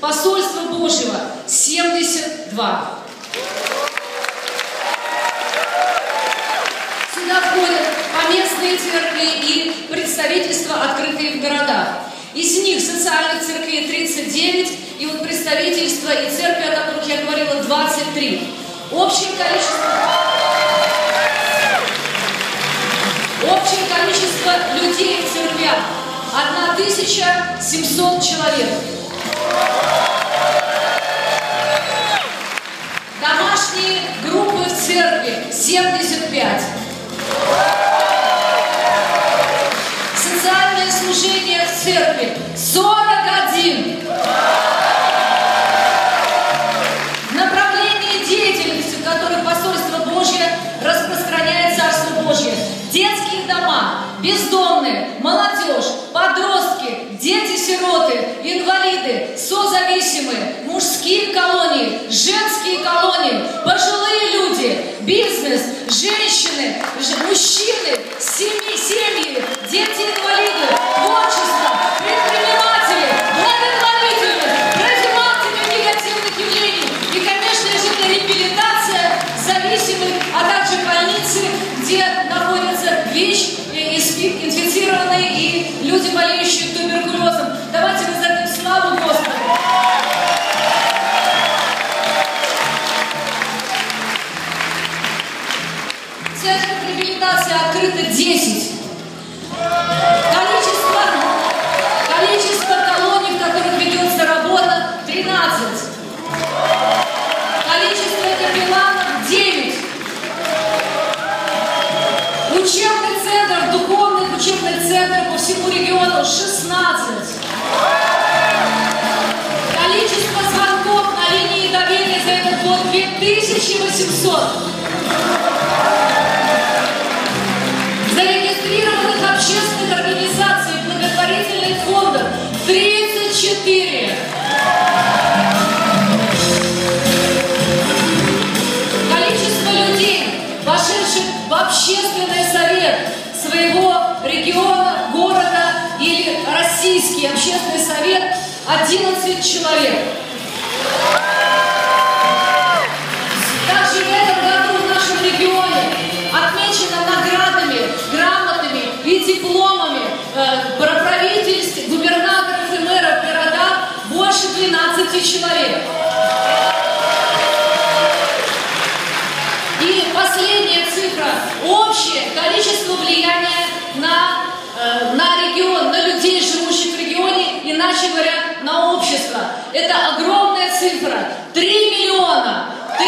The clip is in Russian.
Посольство Божьего 72. Сюда входят поместные церкви и представительства, открытые в городах. Из них социальных церквей 39, и вот представительства и церкви, о которых я говорила, 23. Общее количество... Общее количество людей в церквях 1700 человек. Домашние группы в церкви 75. Социальное служение в церкви 41. Направление деятельности, в которых посольство Божье распространяет Царство Божье. Детские дома, бездомные, молодежь, подростки, инвалиды, созависимые, мужские колонии, женские колонии, пожилые люди, бизнес, женщины, мужчины, семьи, семьи, дети-инвалиды, творчество, предприниматели, благотворительность, профилактика негативных явлений и, конечно же, реабилитация зависимых, а также больницы, где находятся ВИЧ, СПИД инфицированные и люди, болеющие Центр реабилитации открыто 10. Количество, количество колоний, в которых ведется работа, 13. Количество капелланов 9. Учебных центров, духовных учебных центров по всему региону 16. Количество звонков на линии доверия за этот год 2800. 11 человек. на общество. Это огромная цифра. 3 миллиона. 3